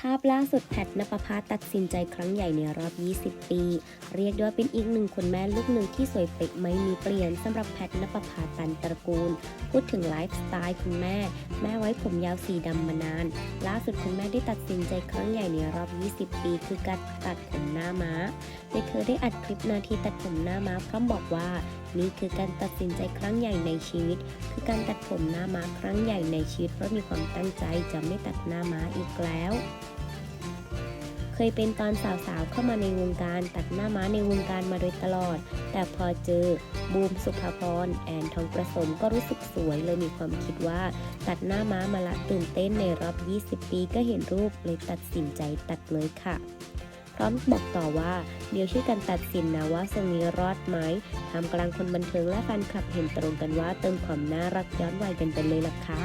ภาพล่าสุดแพทนปภาตัดสินใจครั้งใหญ่ในรอบ 20 ปี เรียกได้ว่าเป็นอีกหนึ่งคนแม่ลูกหนึ่งที่สวยเป๊ะไม่มีเปลี่ยนสำหรับแพทนปภาตันตระกูล พูดถึงไลฟ์สไตล์คุณแม่ แม่ไว้ผมยาวสีดำมานาน ล่าสุดคุณแม่ได้ตัดสินใจครั้งใหญ่ในรอบ 20 ปี คือการตัดผมหน้าม้าโดยเธอได้อัดคลิปนาทีตัดผมหน้าม้าพร้อมบอกว่า นี่คือการตัดสินใจครั้งใหญ่ในชีวิต คือการตัดผมหน้าม้าครั้งใหญ่ในชีวิต เพราะมีความตั้งใจจะไม่ตัดหน้าม้าอีกแล้วเคยเป็นตอนสาวๆเข้ามาในวงการตัดหน้าม้าในวงการมาโดยตลอด แต่พอเจอบูมสุภาพรแอนทองประสมก็รู้สึกสวยเลยมีความคิดว่า ตัดหน้าม้ามาละตื่นเต้นในรอบ 20 ปีก็เห็นรูปเลยตัดสินใจตัดเลยค่ะ พร้อมบอกต่อว่า เดี๋ยวช่วยกันตัดสินนะว่าทรงนี้รอดไหมทำกลางคนบันเทิงและแฟนคลับเห็นตรงกันว่าเติมความน่ารักย้อนวัยกันไปเลยล่ะค่ะ